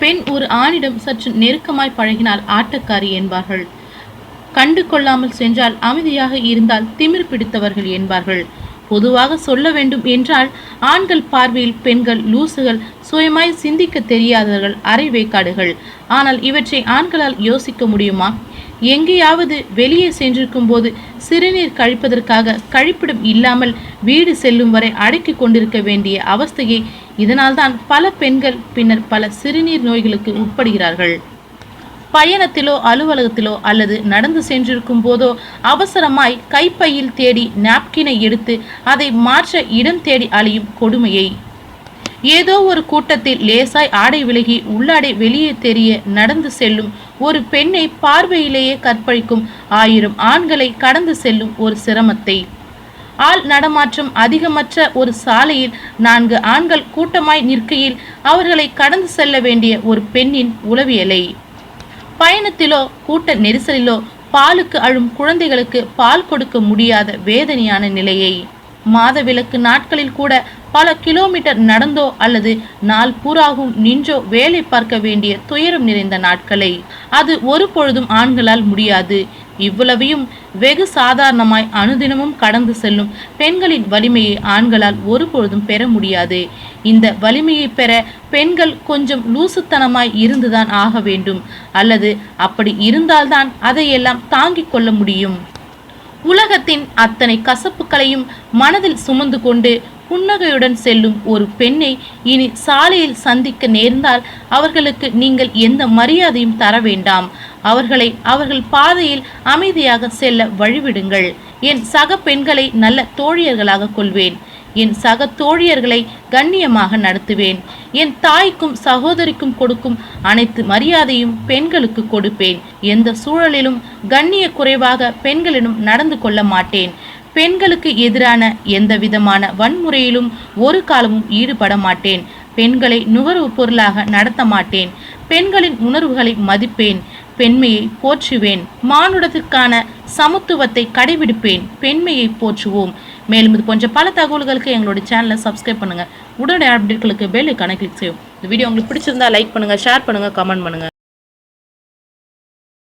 பெண் ஒரு ஆணிடம் சற்று நெருக்கமாய் பழகினால் ஆட்டக்காரி என்பார்கள். கண்டு கொள்ளாமல் சென்றால் அமைதியாக இருந்தால் திமிர் பிடித்தவர்கள் என்பார்கள். பொதுவாக சொல்ல வேண்டும் என்றால் ஆண்கள் பார்வையில் பெண்கள் லூசுகள் சுயமாய் சிந்திக்க தெரியாதவர்கள் அரைவேக்காடுகள் ஆனால் இவற்றை ஆண்களால் யோசிக்க முடியுமா? எங்கேயாவது வெளியே சென்றிருக்கும் போது சிறுநீர் கழிப்பதற்காக கழிப்பிடம் இல்லாமல் வீடு செல்லும் வரை அடக்கி கொண்டிருக்க வேண்டிய அவஸ்தையை இதனால்தான் பல பெண்கள் பின்னர் பல சிறுநீர் நோய்களுக்கு உட்படுகிறார்கள். பயணத்திலோ அலுவலகத்திலோ அல்லது நடந்து சென்றிருக்கும் போதோ அவசரமாய் கைப்பையில் தேடி நாப்கினை எடுத்து அதை மாற்ற இடம் தேடி அலையும் கொடுமையை. ஏதோ ஒரு கூட்டத்தில் லேசாய் ஆடை விலகி உள்ளாடை வெளியே தெரிய நடந்து செல்லும் ஒரு பெண்ணை பார்வையிலேயே கற்பழிக்கும் ஆயிரம் ஆண்களை கடந்து செல்லும் ஒரு சிரமத்தை. ஆள் நடமாற்றம் அதிகமற்ற ஒரு சாலையில் நான்கு ஆண்கள் கூட்டமாய் நிற்கையில் அவர்களை கடந்து செல்ல வேண்டிய ஒரு பெண்ணின் உளவியலை பயணத்திலோ கூட்ட நெரிசலிலோ பாலுக்கு அழும் குழந்தைகளுக்கு பால் கொடுக்க முடியாத வேதனையான நிலையை. மாதவிலக்கு நாட்களில் கூட பல கிலோமீட்டர் நடந்தோ அல்லது நாள் பூராகும் நின்றோ வேலை பார்க்க வேண்டிய துயரம் நிறைந்த நாட்களை. அது ஒரு பொழுதும் ஆண்களால் முடியாது. இவ்வளவையும் வெகு சாதாரணமாய் அனுதினமும் கடந்து செல்லும் பெண்களின் வலிமையை ஆண்களால் ஒருபொழுதும் பெற முடியாது. இந்த வலிமையை பெற பெண்கள் கொஞ்சம் லூசுத்தனமாய் இருந்துதான் ஆக வேண்டும். அல்லது அப்படி இருந்தால்தான் அதையெல்லாம் தாங்கிக் கொள்ள முடியும். உலகத்தின் அத்தனை கசப்புகளையும் மனதில் சுமந்து கொண்டு புன்னகையுடன் செல்லும் ஒரு பெண்ணை இனி சாலையில் சந்திக்க நேர்ந்தால் அவர்களுக்கு நீங்கள் எந்த மரியாதையும் தர வேண்டாம். அவர்களை அவர்கள் பாதையில் அமைதியாக செல்ல வழிவிடுங்கள். என் சக பெண்களை நல்ல தோழியர்களாக கொள்வேன். என் சக தோழியர்களை கண்ணியமாக நடத்துவேன். என் தாய்க்கும் சகோதரிக்கும் கொடுக்கும் அனைத்து மரியாதையும் பெண்களுக்கு கொடுப்பேன். எந்த சூழலிலும் கண்ணிய குறைவாக பெண்களிடம் நடந்து கொள்ள மாட்டேன். பெண்களுக்கு எதிரான எந்த விதமான வன்முறையிலும் ஒரு காலமும் ஈடுபட மாட்டேன். பெண்களை நுகர்வு பொருளாக நடத்த மாட்டேன். பெண்களின் உணர்வுகளை மதிப்பேன். பெண்மையை போற்றுவேன். மானுடத்திற்கான சமத்துவத்தை கடைபிடிப்பேன். பெண்மையை போற்றுவோம். மேலும் இது போன்ற பல தகவல்களுக்கு எங்களோட சேனலை சப்ஸ்கிரைப் பண்ணுங்க. உடனடி அப்டேட்களுக்கு பெல் ஐக்கானை கிளிக் செய்யும் இந்த வீடியோ உங்களுக்கு பிடிச்சிருந்தா லைக் பண்ணுங்கள் ஷேர் பண்ணுங்கள் கமெண்ட் பண்ணுங்கள்